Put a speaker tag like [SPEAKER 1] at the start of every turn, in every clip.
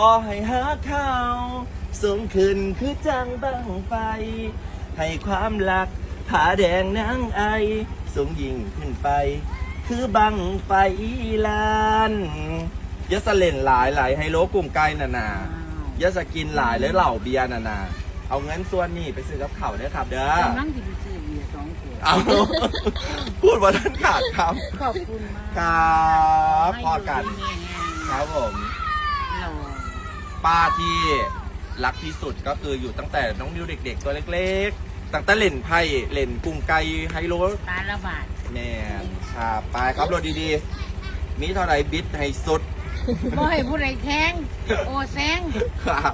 [SPEAKER 1] อให้หาข้าวสูงขึ้นคือจังบังไฟ ให้ความรักผาแดงนางไอ สูงยิ่งขึ้นไป คือบังไฟลานยะสะเล่นหลายหลายไฮโลกลุ่มไกลนานายาสกินหลายและเหล่าเบียร์นานา เอาเงินส่วนนี้ไปซื้อกับเขาวเด้อครับ เด้อกำ
[SPEAKER 2] ลังจะไปซื้อเบียร์สองขวด
[SPEAKER 1] เอา พูดว่าท่านขาดครับ
[SPEAKER 2] ขอบคุณมาก
[SPEAKER 1] ครับพอกัน
[SPEAKER 2] ให้ดูดีๆ
[SPEAKER 1] ครับผม
[SPEAKER 2] เรา
[SPEAKER 1] ป้าที่รักที่สุดก็คืออยู่ตั้งแต่น้องนิวเด็ก ๆ ตัวเล็กๆ ตั้งแต่เล่นไพ่เล่นกุ้งไก่ไฮโล
[SPEAKER 2] ตาละบาท
[SPEAKER 1] แน่ครับไปครับรถดีๆ มีเท่าไรบิดให้สุด
[SPEAKER 2] บ่ให้ผู้ใดแทงโอแซง
[SPEAKER 1] ครับ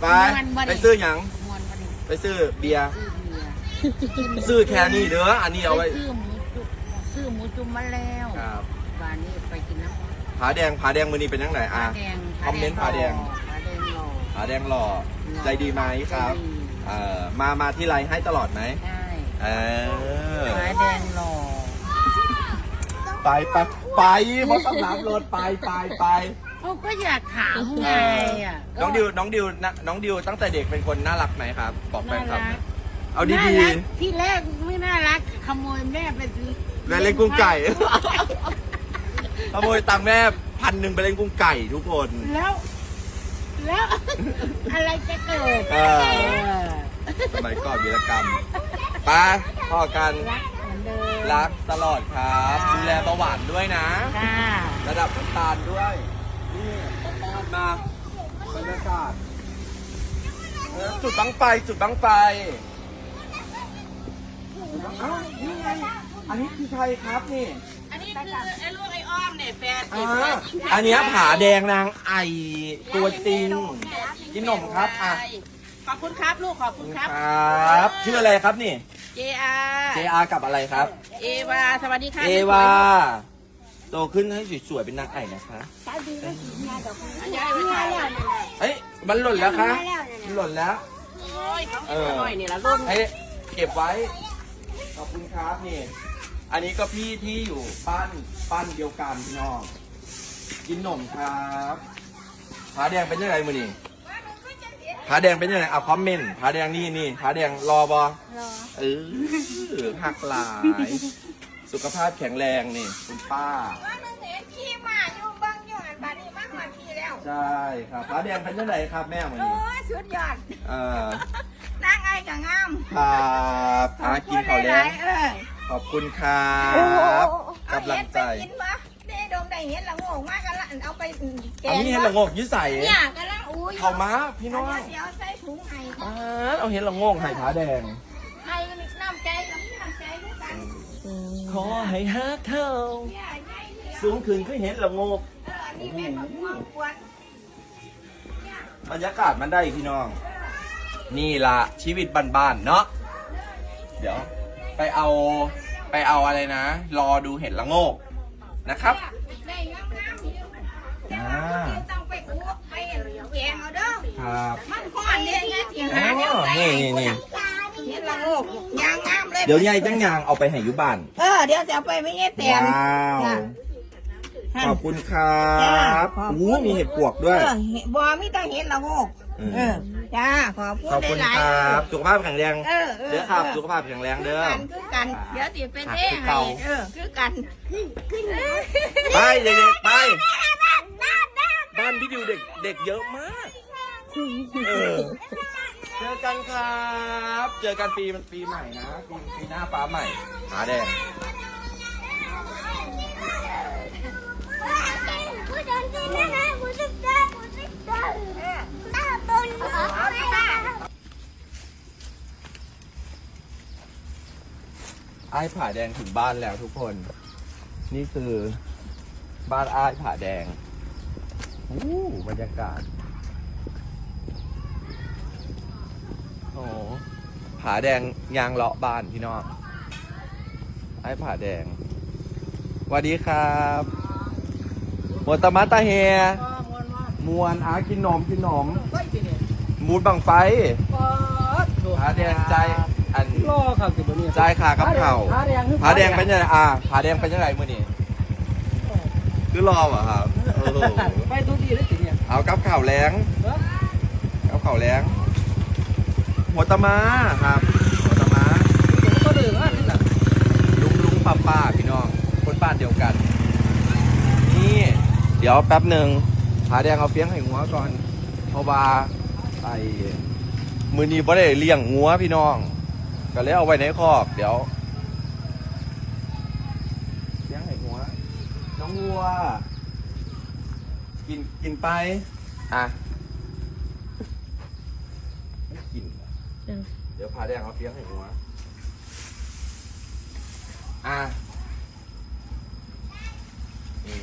[SPEAKER 1] ไป
[SPEAKER 2] มันบ่ได้
[SPEAKER 1] ไปซื้อหยัง
[SPEAKER 2] มวนมาดิ
[SPEAKER 1] ไปซื้อเบียร์
[SPEAKER 2] ซื้อเบียร์
[SPEAKER 1] ซื้อแค่นี้เด้ออันนี้เอา
[SPEAKER 2] ไป
[SPEAKER 1] ไว้
[SPEAKER 2] ซื้อหมูจุ่มซื้อหมูจุ่มมาแล้ว
[SPEAKER 1] ครับ
[SPEAKER 2] บ้านนี้ไปกินน้ำ
[SPEAKER 1] ผาแดงผาแดงมือนี้เป็นยังไง
[SPEAKER 2] ผา
[SPEAKER 1] อะ
[SPEAKER 2] แดง
[SPEAKER 1] ค อมเมนต์ผาแดง
[SPEAKER 2] ผาแดงหล่อ
[SPEAKER 1] ผาแดงหล่อใจดีไหมครับ
[SPEAKER 2] ใจดี
[SPEAKER 1] เอ่อมามาที่ไลน์ให้ตลอดไหม
[SPEAKER 2] ใช่
[SPEAKER 1] เออ
[SPEAKER 2] ผาแดงหล่อ
[SPEAKER 1] ไปไปไปเพราะต้องรับรถไปไปไป
[SPEAKER 2] เขาก็อยากถามไงอะ
[SPEAKER 1] น้องดิวน้องดิวนะน้องดิวตั้งแต่เด็กเป็นคนน่ารักไหมครับ บอกแฟนคลับ
[SPEAKER 2] น่ารัก
[SPEAKER 1] เอาดี
[SPEAKER 2] น่า
[SPEAKER 1] ดี
[SPEAKER 2] รักที่แรกไม่น่ารักขโมยแม่ไปซื้อ
[SPEAKER 1] ๆไปเล่นกุ้งไก่ขโมยตังค์แม่ พันหนึ่งไปเล่นกุ้งไก่ทุกคน
[SPEAKER 2] แล้ว แล้ว อะไรจะเกิด
[SPEAKER 1] เออ สมัยก่อนวีรกรรมไปพอกัน
[SPEAKER 2] รักเหมือนเดิม
[SPEAKER 1] รักตลอดครับ ดูแลเบาหวานด้วยนะ
[SPEAKER 2] ค่ะ
[SPEAKER 1] ระดับน้ำตาลด้วย นี่ตอนมาบรรยากาศเออจุดบังไฟจุดบังไฟเอ้านี่ไง อันนี้คือใครครับนี่
[SPEAKER 2] อันนี้คือไอ้ลูกไอ้อ้อมเนี่ยแฟน
[SPEAKER 1] อ่าอันเนี้ยผาแดงนางไอตัวจริง กินนมครับอะ
[SPEAKER 2] ขอบคุณครับลูกขอบคุณครับ
[SPEAKER 1] ครับ ชื่ออะไรครับนี่
[SPEAKER 2] JR
[SPEAKER 1] JR กับอะไรครับ
[SPEAKER 2] เอวาสวัสดีค่ะ
[SPEAKER 1] เอวาโตขึ้นให้สวยๆเป็นนางไอนะคะ
[SPEAKER 2] ยายไปถ่ายแล้ว
[SPEAKER 1] เอ้ยมันหล่นแล้วคะมันหล่นแล้ว
[SPEAKER 2] โอ้ยของ
[SPEAKER 1] เออ
[SPEAKER 2] หน่อยนี่ละรุ่น
[SPEAKER 1] ให้เก็บไว้ ขอบคุณครับนี่ อันนี้ก็พี่ที่อยู่บ้านบ้านเดียวกันพี่น้อง กินนมครับผาแดงเป็นยังไงมือนี่ผาแดงเป็นยังไงเอาคอมเมนต์ผาแดงนี่นี่ผาแดงรอบอเออหักหลาย สุขภาพแข็งแรงนี่คุณป้า
[SPEAKER 3] ว่าหนูเห็นขี่มาอยู่เบางอยู่อันบาดนี้มากกว่าขี่แล้ว
[SPEAKER 1] ใช่ครับผาแดงเป็นยังไงครับแม่มือ
[SPEAKER 3] โอ้
[SPEAKER 1] นี้
[SPEAKER 3] ยสุดยอด
[SPEAKER 1] เออนา
[SPEAKER 3] งไอ้กับงาม
[SPEAKER 1] ครับอากินข้าวแดง
[SPEAKER 3] เออ
[SPEAKER 1] ขอบคุณครับกำลังใจ
[SPEAKER 3] เอาเห็ดไปกินปะได้ดมได้เห็นละโงงมากกันละเอาไปแก
[SPEAKER 1] อัน
[SPEAKER 3] ง
[SPEAKER 1] นี้เห็นละโงกยืดใส่
[SPEAKER 3] เนี่ยกันละอุ้ย
[SPEAKER 1] เข้ามาพี่น้อง
[SPEAKER 3] เดี๋ยวใส่ถุงไห้
[SPEAKER 1] อ่าเอาเห็นละโงกไห่ผาแดง
[SPEAKER 3] ไห้น้ำใจกับน้ำใจด้วยกัน
[SPEAKER 1] ขอให้ฮักเท่า
[SPEAKER 3] เนี่ยใหญ่เดียว
[SPEAKER 1] สูงขึ้นก็เห็นละโงก
[SPEAKER 3] เออนี่เป็นมะม่วงกวน
[SPEAKER 1] บรรยากาศมันได้พี่น้อง นี่ละชีวิตบ้านๆเนาะเดี๋ยว ไปเอาไปเอาอะไรนะ รอดูเห็ดละโงกนะครับ
[SPEAKER 3] ได้งามๆอยู่
[SPEAKER 1] อ่า
[SPEAKER 3] ต้องไปคั่วไปแกงเอาเด้อ
[SPEAKER 1] ครับ
[SPEAKER 3] มันก้อนเนี่ยเนี่ยที่
[SPEAKER 1] อ๋
[SPEAKER 3] หาเนี่ย
[SPEAKER 1] อ
[SPEAKER 3] ใส่
[SPEAKER 1] นี่นี่นี่
[SPEAKER 3] เห็นละโงกยางงามเลย
[SPEAKER 1] เดี๋ยวยายจังยางเอาไปให้อยุบ้าน
[SPEAKER 3] เออเดี๋ยวจะเอาไปไม่ใช่แตน
[SPEAKER 1] ว้าว
[SPEAKER 3] จ้ะ
[SPEAKER 1] ขอบคุณครับ
[SPEAKER 3] จ้าขอบคุณ
[SPEAKER 1] โอ้มีเห็ดปวกด้วย
[SPEAKER 3] เออเห็นบอมีแต่เห็นละโงก
[SPEAKER 1] อืม
[SPEAKER 3] เออจ้าขอบคุณ
[SPEAKER 1] ขอบคุณ
[SPEAKER 3] หลาย
[SPEAKER 1] ค
[SPEAKER 3] ๆ
[SPEAKER 1] รับ สุขภาพแข็งแรง
[SPEAKER 3] เออเออ
[SPEAKER 1] เด้อครับ
[SPEAKER 3] เออ
[SPEAKER 1] สุขภาพแข็งแรงเด้อ
[SPEAKER 3] กันคือกัน เดี๋ยวสิเป็นเท่
[SPEAKER 1] คือ
[SPEAKER 3] ให้
[SPEAKER 1] เก่า
[SPEAKER 3] เออคือกันขึ้น
[SPEAKER 1] ไปเด็กๆไป บ้านพี่ดิวเด็กเด็กเยอะมากเออเจอกันครับ เจอกันปีมันปีใหม่นะปีปีหน้าฟ้าใหม่หาแดง ไอ้ายผาแดงถึงบ้านแล้วทุกคน นี่คือบ้านอ้ายผาแดงอู้บรรยากาศ โอ้โหผาแดงยางเลาะบ้านพี่น้องไอ้ายผาแดงสวัสดีครับหมดตะมัตตาเฮียมวนอากินนมกินนมมูดบังไฟ ผาแดงใจอัน
[SPEAKER 4] รอครับสิบเนี่ย
[SPEAKER 1] ใจขากับเข่า
[SPEAKER 4] ผาแดง
[SPEAKER 1] ผาแดงเป็นยังไงอ่าผาแดงเป็นยังไงมื่อนี้คือรอเหรอครับโอ้โห
[SPEAKER 4] ไปดูดีเลยสิเนี่ย
[SPEAKER 1] เอากับข่าวแรงกับข่าวแรงหัวตะมาครับหัวตะมา
[SPEAKER 4] ก็ดื้อว่านี่แหละ
[SPEAKER 1] ลุงลุงป้าป้าพี่น้องคนบ้านเดียวกัน นี่ เดี๋ยวแป๊บหนึ่งผาแดงเอาเฟี้ยงให้งัวก่อนเพราะว่าไอ้มือนี้บ่ได้เลี้ยงงัวพี่น้อง ก็เลยเอาไว้ในคอก เดี๋ยวเลี้ยงให้งัว น้องวัว กินกินไป อะไม่กินเหรอเดี๋ยวผาแดงเอาเฟี้ยงให้งัว อะนี่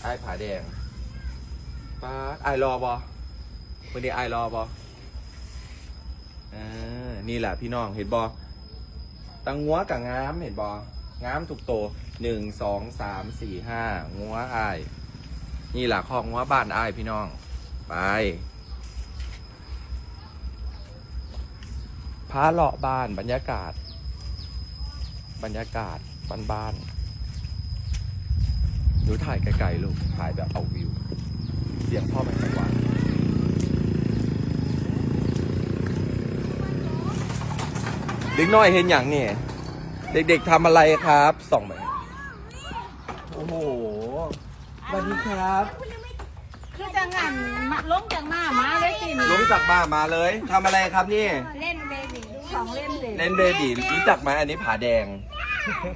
[SPEAKER 1] ไอ้ผาแดงป้าดไอ้รอบอวันนี้ไอ้รอบอ ออนี่แหละพี่น้องเห็นบอตังงัวกับงามเห็นบองามทุกโตหนึ่งสองสามสี่ห้างัวอาย นี่แหละของงัวบ้านอายพี่น้อง ไปพาเลาะบ้านบรรยากาศ บรรยากาศบ้านๆหนูถ่ายไกลๆลูกถ่ายแบบเอาวิว เสียงพ่อเป็นจังหวะเด็กน้อยเห็นอย่างนี่เด็กๆทำอะไรครับส่องไปโอ้โหสวัสดีครับ
[SPEAKER 2] คือจังหันมาลงจากมามาเลยสิ
[SPEAKER 1] ลงจากบ้านมาเลยทำอะไรครับนี่
[SPEAKER 3] เล่นเบบี
[SPEAKER 2] ของเล่นสิ
[SPEAKER 1] เล่นเบบีรู้จักไหมอันนี้ผาแดง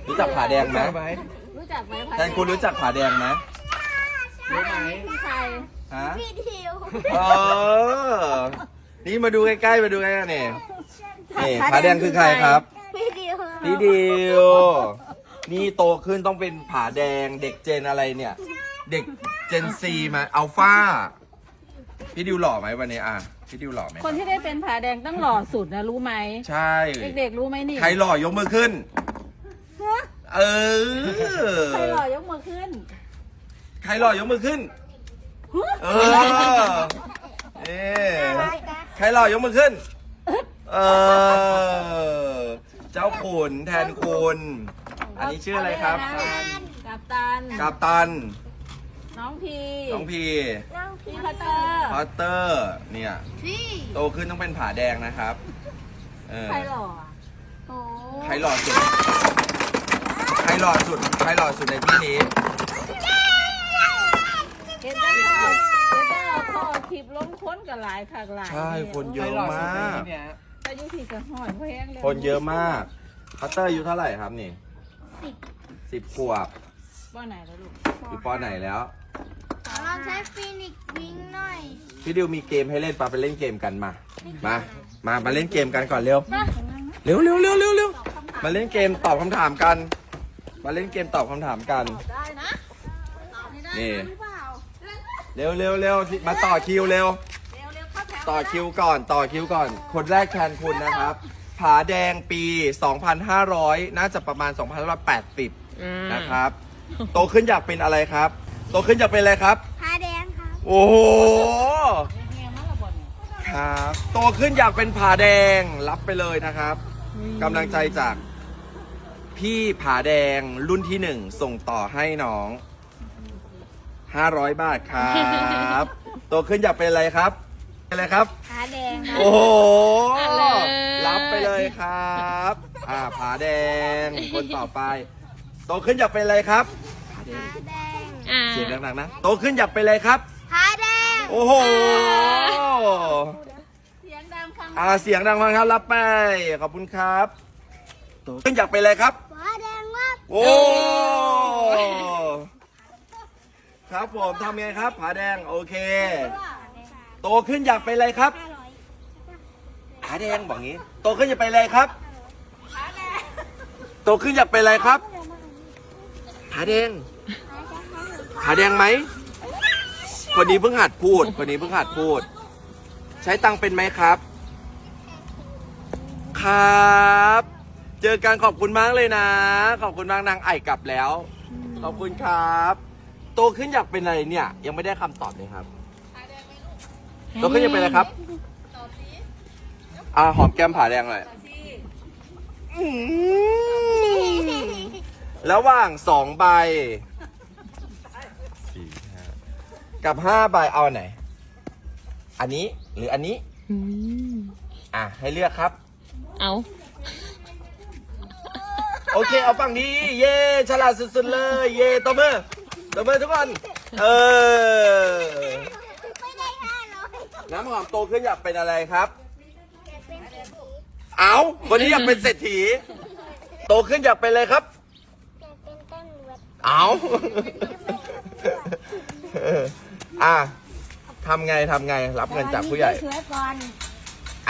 [SPEAKER 1] รู้จักผาแดงไหม
[SPEAKER 4] ไหม
[SPEAKER 2] รู้จักไหม
[SPEAKER 1] แทนคุณรู้จักผาแดงไหม
[SPEAKER 2] รู้ไหมพี่ชาย
[SPEAKER 1] ฮะ
[SPEAKER 3] พี่ทิว
[SPEAKER 1] เออนี่มาดูใกล้ๆมาดูใกล้ๆนี่ นี่ผาแดงคือใครครับ
[SPEAKER 3] พี่ทิว
[SPEAKER 1] พี่ดิวนี่โตขึ้นต้องเป็นผาแดงเด็กเจนอะไรเนี่ย เด็กเจนซีมาอัลฟาพี่ดิวหล่อไหมวันนี้อะพี่ดิวหล่อไหม
[SPEAKER 2] คนที่ได้เป็นผาแดงต้องหล่อสุดนะรู้ไหม
[SPEAKER 1] ใช่
[SPEAKER 2] เด็กๆรู้ไหมนี่
[SPEAKER 1] ใครหล่อยกมือขึ้นเออ
[SPEAKER 2] ใครหล่อยกมือขึ้น
[SPEAKER 1] ใครหล่อยกมือขึ้นเออเอ๊ใครหล่อยกมือขึ้น เออ เจ้าขุนแทนคุณ อันนี้ชื่ออะไรครับ
[SPEAKER 2] กับตัน
[SPEAKER 1] กาบตัน
[SPEAKER 2] น้องพี
[SPEAKER 1] น้องพี
[SPEAKER 3] น้อง
[SPEAKER 2] พี่
[SPEAKER 3] พี่
[SPEAKER 2] พัตเตอร์
[SPEAKER 1] พอตเตอร์ เนี่ย
[SPEAKER 3] พี่
[SPEAKER 1] โตขึ้นต้องเป็นผาแดงนะครับ เออ
[SPEAKER 2] ใครหล่ออะ
[SPEAKER 3] โอ้
[SPEAKER 1] ใครหล่อสุด ใครหล่อสุด ใครหล่อสุดในที่นี้
[SPEAKER 2] เห็นได้เขาเห็นได้เราเขาเอาคลิปล้มค้นกับหลายขากหลาย
[SPEAKER 1] ใช่ คนเย
[SPEAKER 4] ใคร
[SPEAKER 1] อะ
[SPEAKER 4] หล่อสุด
[SPEAKER 1] มาก
[SPEAKER 4] ในนี้เนี่ย
[SPEAKER 2] แต่อยุทีกับหอยเพราะแห้งเลย
[SPEAKER 1] คนเยอะมากพัตเตอร์อายุเท่าไหร่ครับนี่
[SPEAKER 3] สิบ
[SPEAKER 1] สิบขวบ
[SPEAKER 2] บ้านไหนแล้วลูก
[SPEAKER 1] อยู่ปอไหนแล้ว
[SPEAKER 3] ขอลองใช้ฟินิกซ์วิงหน่อย
[SPEAKER 1] พี่ดิวมีเกมให้เล่นปะไปเล่นเกมกันมา มา มามาเล่นเกมกันก่อนเร็ว
[SPEAKER 2] มา
[SPEAKER 1] เร็วเร็วเร็วเร็วเร็วมาเล่นเกมตอบคำถามกัน มาเล่นเกมตอบคำถามกัน
[SPEAKER 2] ได้นะ
[SPEAKER 1] นี่
[SPEAKER 3] หรือเปล่า
[SPEAKER 1] เร็วเร็วเร็วมาต่อคิวเร็
[SPEAKER 2] ว
[SPEAKER 1] ต่อคิวก่อน ต่อคิวก่อน คนแรกแทนคุณนะครับ ผาแดงปี 2,500 น่าจะประมาณ 2,580นะครับ โตขึ้นอยากเป็นอะไรครับ โตขึ้นอยากเป็นอะไรครับ
[SPEAKER 3] พาแดงครับ
[SPEAKER 1] โอ้โห
[SPEAKER 2] เงี้ยมั้งละบ่เนี่ย
[SPEAKER 1] ครับ โตขึ้นอยากเป็นผาแดง รับไปเลยนะครับกำลังใจจาก พี่ผาแดงรุ่นที่หนึ่งส่งต่อให้น้อง 500 บาทครับ โตขึ้นอยากเป็นอะไรครับเป็น อะไรครับ
[SPEAKER 3] พาแดงครับ
[SPEAKER 1] โอ้โห
[SPEAKER 2] อะไร
[SPEAKER 1] รับไปเลยครับ อ่าผาแดงคนต่อไป โตขึ้นอยากเป็นอะไรครับ
[SPEAKER 3] พาแดง
[SPEAKER 1] เสียงดังๆนะโตขึ้นอยากเป็นอะไรครับ
[SPEAKER 3] พาแดง
[SPEAKER 1] โอ้โห
[SPEAKER 2] เสียงดังฟัง
[SPEAKER 1] อ่าเสียงดังฟังครับรับไปขอบคุณครับโตขึ้นอยากเป็นอะไรครับ
[SPEAKER 3] พาแดงมาก
[SPEAKER 1] โอ้ ครับผมทำไงครับ ผาแดงโอเค โตขึ้นอยากเป็นอะไรครับผาแดงบอกงี้ โตขึ้นอยากเป็นอะไรครับโตขึ้นอยากเป็นอะไรครับผาแดงผาแดงไหม คนนี้เพิ่งหัดพูด คนนี้เพิ่งหัดพูด ใช้ตังค์เป็นไหมครับ ครับ เจอกันขอบคุณมากเลยนะ ขอบคุณมากนางไอ่กลับแล้ว ขอบคุณครับ โตขึ้นอยากเป็นอะไรเนี่ย ยังไม่ได้คำตอบเลยครับ โตขึ้นอยากเป็นอะไรครับอ่าหอมแก้มผาแดงเลยอืมระหว่างสองใบสี่ห้ากับห้าใบเอาอันไหน อันนี้หรืออันนี้
[SPEAKER 2] อืม
[SPEAKER 1] อะให้เลือกครับ
[SPEAKER 2] เอา
[SPEAKER 1] โอเค เอาฝั่งนี้ เย่ฉลาดสุดๆเลย เย่ตบมือตบมือทุกคน เออ
[SPEAKER 3] ไม่ได้ห้าร้อย
[SPEAKER 1] น้ำหอมโตขึ้นอยากเป็นอะไรครับ เอาคนนี้อยากเป็นเศรษฐี โตขึ้นอยากเป็นอะไรครับ
[SPEAKER 3] อยากเป็นต้นเวท
[SPEAKER 1] เอาอะทำไงทำไง รับเงินจากผู้ใหญ่
[SPEAKER 3] สวยๆก่อน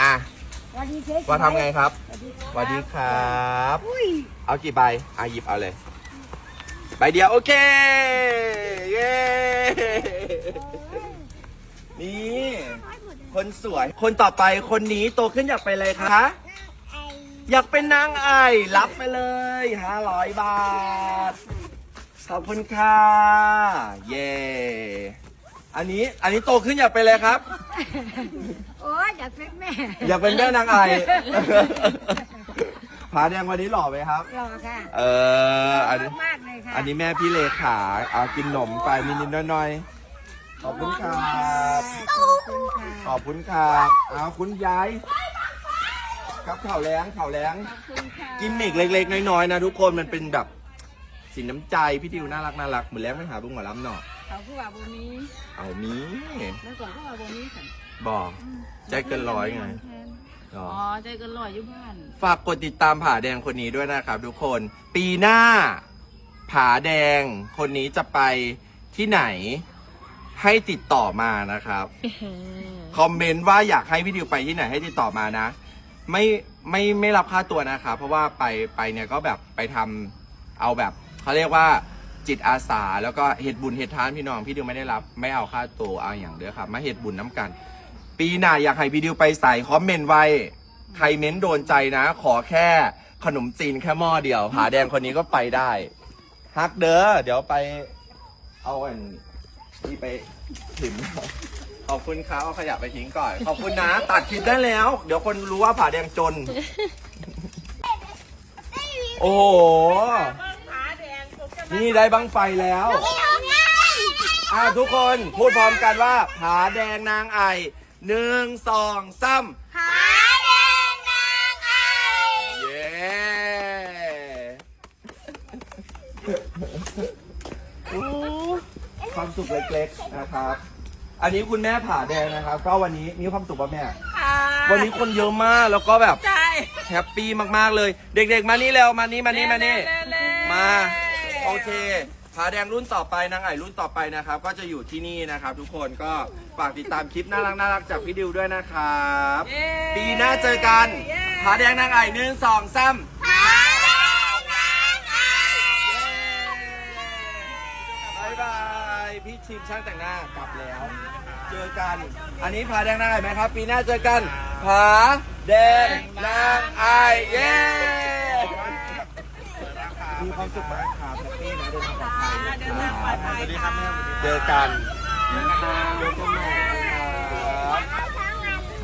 [SPEAKER 1] อะ
[SPEAKER 3] สวัสดีสวยๆ
[SPEAKER 1] ว่าทำไงครับ
[SPEAKER 3] สวัสดี
[SPEAKER 1] สวัสดีครับ
[SPEAKER 3] อุ้ย
[SPEAKER 1] เอากี่ใบอะหยิบเอาเลย ใบเดียวโอเค เย้ นี่ คนสวย คนต่อไปคนนี้โตขึ้นอยากเป็นอะไรคะ
[SPEAKER 3] ไอ
[SPEAKER 1] อยากเป็นนางไอรับไปเลยห้าร้อยบาท ขอบคุณค่ะ เย่อันนี้อันนี้โตขึ้นอยากเป็นอะไรครับ
[SPEAKER 3] โอ้ยอยากเป็นแม่
[SPEAKER 1] อยากเป็นแม่นางไอผาแดงวันนี้หล่อไหมครับ
[SPEAKER 3] รอค่ะ
[SPEAKER 1] เออ อันนี้
[SPEAKER 3] มากเลยค่ะ
[SPEAKER 1] อันนี้แม่พี่เลขาเอากินหนมไปนิดๆหน่อยๆ ขอบคุณครับ
[SPEAKER 3] ขอบคุณค่ะ
[SPEAKER 1] ขอบคุณครับเอาคุณยายครับข่าวแรงข่าวแรง
[SPEAKER 2] ขอบคุณค่ะ
[SPEAKER 1] กิมมิกเล็ก ๆ น้อยๆนะทุกคนมันเป็นแบบสินน้ำใจพี่ดิวน่ารักน่ารักเหมือนแรงไม่หาลุงหมอลำหน่อ
[SPEAKER 2] เขาคือว่าบ่มี
[SPEAKER 1] เอามี
[SPEAKER 2] แล้วก่อนก็ว่าบ่มีค่ะ
[SPEAKER 1] บอกใจเกินร้อยไง
[SPEAKER 2] อ๋อใจเกินร้อยอยู่บ้าน
[SPEAKER 1] ฝากกดติดตามผาแดงคนนี้ด้วยนะครับ ทุกคนปีหน้าผาแดงคนนี้จะไปที่ไหน ให้ติดต่อมานะครับ คอมเมนต์ว่าอยากให้พี่ดิวไปที่ไหนให้ติดต่อมานะ ไม่ไม่ไม่รับค่าตัวนะคะเพราะว่าไปไปเนี่ยก็แบบไปทำเอาแบบเขาเรียกว่าจิตอาสา แล้วก็เหตุบุญเหตุทานพี่น้องพี่ดิวไม่ได้รับ ไม่เอาค่าตัวเอาอย่างเดียวครับมาเหตุบุญน้ำกัน ปีหน้าอยากให้พี่ดิวไปใส่คอมเมนต์ไว้ใครเม้นโดนใจนะ ขอแค่ขนมจีนแค่หม้อเดียวผาแดงคนนี้ก็ไปได้ฮักเด้อเดี๋ยวไปเอาอัน ที่ไปถิ่มขอบคุณครับเอาขยะไปทิ้งก่อน ขอบคุณนะ ตัดคลิปได้แล้ว เดี๋ยวคนรู้ว่าผาแดงจน โอ้โห นี่ได้บังไฟแล้วอ่าทุกคนพูดพร้อมกันว่าผาแดงนางไอหนึ่งสองสาม
[SPEAKER 3] ผาแดงนางไอ
[SPEAKER 1] เย้อู้ ความสุขเล็กๆนะครับ อันนี้คุณแม่ผาแดงนะครับ ก็วันนี้มีความสุขป่ะแม่
[SPEAKER 2] ค่ะ
[SPEAKER 1] วันนี้คนเยอะมากแล้วก็แบบ
[SPEAKER 2] ใช่
[SPEAKER 1] แฮปปี้มากๆเลย เด็กๆ มานี่เร็วมานี่มานี่มานี่
[SPEAKER 2] เร็วๆ
[SPEAKER 1] มา โอเคผาแดงรุ่นต่อไปนางไอ่รุ่นต่อไปนะครับ ก็จะอยู่ที่นี่นะครับ ทุกคนก็ฝากติดตามคลิปน่ารักน่ารักจากพี่ดิวด้วยนะครับ
[SPEAKER 2] เย้
[SPEAKER 1] ปีหน้าเจอกัน
[SPEAKER 2] เย้
[SPEAKER 1] ผาแดงนางไอ่หนึ่งสองสาม
[SPEAKER 3] ผาแดงนางไอบา
[SPEAKER 1] ยบาย พี่ชิมช่างแต่งหน้ากลับแล้ว เจอกัน อันนี้ผาแดงนางไอ่ไหมครับ ปีหน้าเจอกันผาแดงนางไอ่เย้มีความสุขมากครับแฮปปี้นะเดินทางปลอดภัย
[SPEAKER 2] เดินทางปลอดภัยค่ะ
[SPEAKER 1] เจอกันเจอกันเจอกันใหม่นะครับ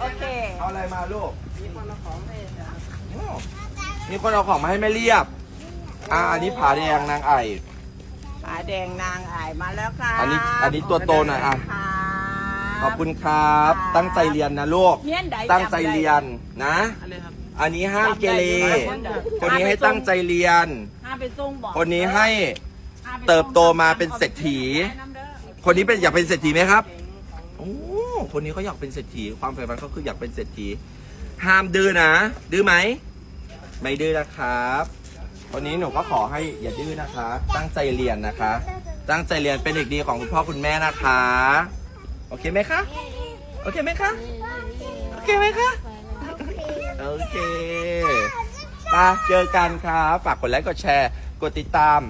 [SPEAKER 2] โอเค
[SPEAKER 1] เอาอะไรมาลูกมีคนเอาของมาให้แม่เรียบ อ่าอันนี้ผาแดงนางไอ่
[SPEAKER 2] ผาแดงนางอายมาแล้วค่ะ
[SPEAKER 1] อันนี้อันนี้ตัวโตหน่อยอะ ขอบคุณครับ ตั้งใจเรียนนะลูก
[SPEAKER 2] เมียนใด
[SPEAKER 1] ตั้งใจเรียนนะ อันนี้ห้ามเกเร คนนี้ให้ตั้งใจเรียน
[SPEAKER 2] ห้าไปส่งบอก
[SPEAKER 1] คนนี้ให้เติบโตมาเป็นเศรษฐี คนนี้เป็นอยากเป็นเศรษฐีไหมครับโอ้คนนี้เขาอยากเป็นเศรษฐี ความใฝ่ฝันเขาคืออยากเป็นเศรษฐี ห้ามดื้อนะ ดื้อไหม ไม่ดื้อนะครับ วันนี้หนูก็ขอให้อย่าดื้อนะคะ ตั้งใจเรียนนะคะ ตั้งใจเรียนเป็นเด็กดีของคุณพ่อคุณแม่นะคะ โอเคไหมคะ โอเคไหมคะ โอเคไหมคะ โอเคมาเจอกันครับ ฝากกดไลค์ กดแชร์ กดติดตาม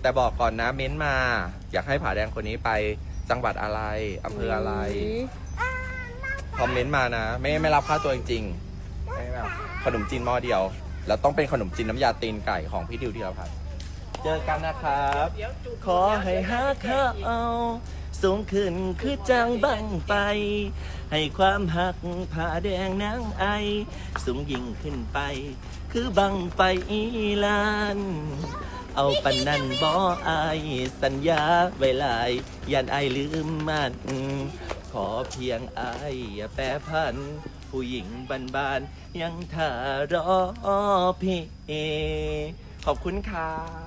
[SPEAKER 1] แต่บอกก่อนนะเม้นต์มา อยากให้ผาแดงคนนี้ไปจังหวัดอะไรอำเภออะไร คอมเมนต์มานะ ไม่ไม่รับค่าตัวจริงๆไม่แบบขนมจีนหม้อเดียว แล้วต้องเป็นขนมจีนน้ำยาตีนไก่ของพี่ดิวที่เราพักเจอกันนะครับขอให้หาข้าเอา สูงขึ้นคือจังบังไป ให้ความหักผ่าแดงนางไอ สูงยิ่งขึ้นไป คือบังไปอีลาน เอาปันนันบ่อไอสัญญาไว้ลายยันไอลืมมัน ขอเพียงไออย่าแปรพัน ผู้หญิงบ้านๆยังเธอรอพี่ขอบคุณค่ะ